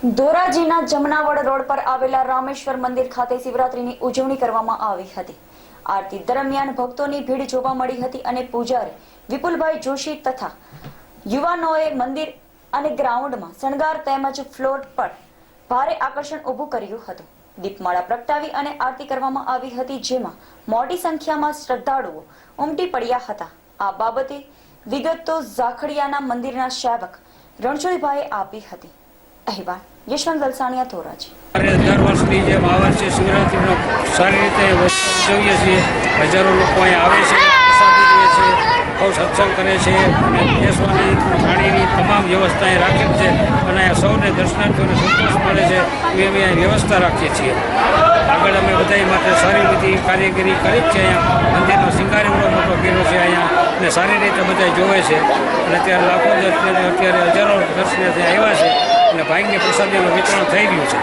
ધોરાજીના Jamnavad road પર આવેલા રામેશ્વર મંદિર ખાતે શિવરાત્રીની ઉજવણી કરવામાં આવી હતી. આરતી દરમિયાન ભક્તોની ભીડ જોવા મળી હતી અને પૂજારી વિપુલભાઈ જોશી તથા યુવાનોએ મંદિર અને ગ્રાઉન્ડમાં શણગાર તેમજ ફ્લોટ પર ભારે આકર્ષણ ઊભું કર્યું હતું. દીપમાળા પ્રગટાવી અને આરતી કરવામાં આવી હતી, જેમાં મોટી સંખ્યામાં શ્રદ્ધાળુઓ ઉમટી પડ્યા હતા. આ બાબતે વિગતો ઝાખડિયાના મંદિરના સેવક રણછોડભાઈએ આપી હતી. અહેવાલ. યશવંત વલસાણીયા, ધોરાજી. દર વર્ષની જેમ આ વર્ષે શિવરાત્રિનો સારી રીતે ઉજવીએ છીએ. હજારો લોકો અહીંયા આવે છે, પ્રસાદી લે છે, બહુ સત્સંગ કરે છે. અને બેસવાની પાણીની તમામ વ્યવસ્થા અહીં રાખેલ છે. અને સૌને દર્શનાર્થીઓને સંતોષ મળે છે. એવી અમે અહીં વ્યવસ્થા રાખીએ છીએ. આગળ અમે બધા માટે સારી બધી કારીગરી કરી છે અહીંયા. મંદિરનો શિંગાર એવડો મોટો કર્યો છે અહીંયા. અને સારી રીતે બધા જોવે છે. અને અત્યારે લાખો દર્શન અત્યારે હજારો દર્શનાર્થી આવ્યા છે. અને ભાઈની પ્રસાદીનું વિતરણ થઈ રહ્યું છે.